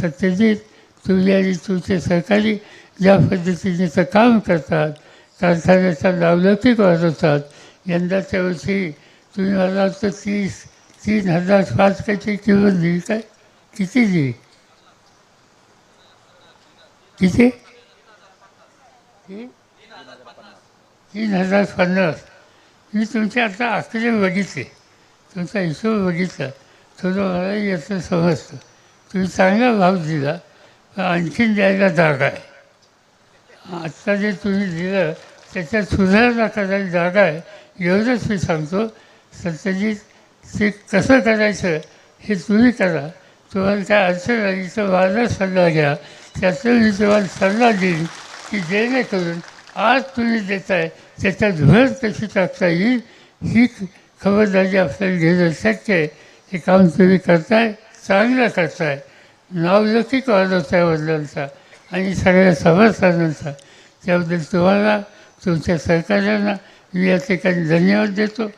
सत्यजित तुम्ही आणि तुमचे सरकारी ज्या पद्धतीने काम करतात कारखान्याचा नावलौकिक वाढवतात यंदाच्या वर्षी तुम्ही मला वाटतं तीस तीन हजार पाच कायची किंमत दिली काय? किती दिली? किती? तीन हजार पन्नास. मी तुमचे आता आकडे बघितले. तुमचा हिशोब बघितला. थोडं मला याचं समजतं. तुम्ही चांगला भाव दिला आणखीन द्यायला जागा आहे. आत्ता जे तुम्ही दिलं त्याच्यात सुधारणा करायला जागा आहे एवढंच मी सांगतो. सत्यजित ते कसं करायचं हे तुम्ही करा. तुम्हाला काय अडचण आली तर माझा सल्ला घ्या. त्याचं मी तुम्हाला सल्ला देईन की जेणेकरून आज तुम्ही देताय त्याच्यात भर कशी टाकता येईल ही खबरदारी आपल्याला घेणं शक्य आहे. हे काम तुम्ही करताय. चांगलं करताय नावलौकिक वाढवताय वडिलांचा आणि सगळ्या समर्थांचा त्याबद्दल तुम्हाला तुमच्या सरकारांना मी या ठिकाणी धन्यवाद देतो.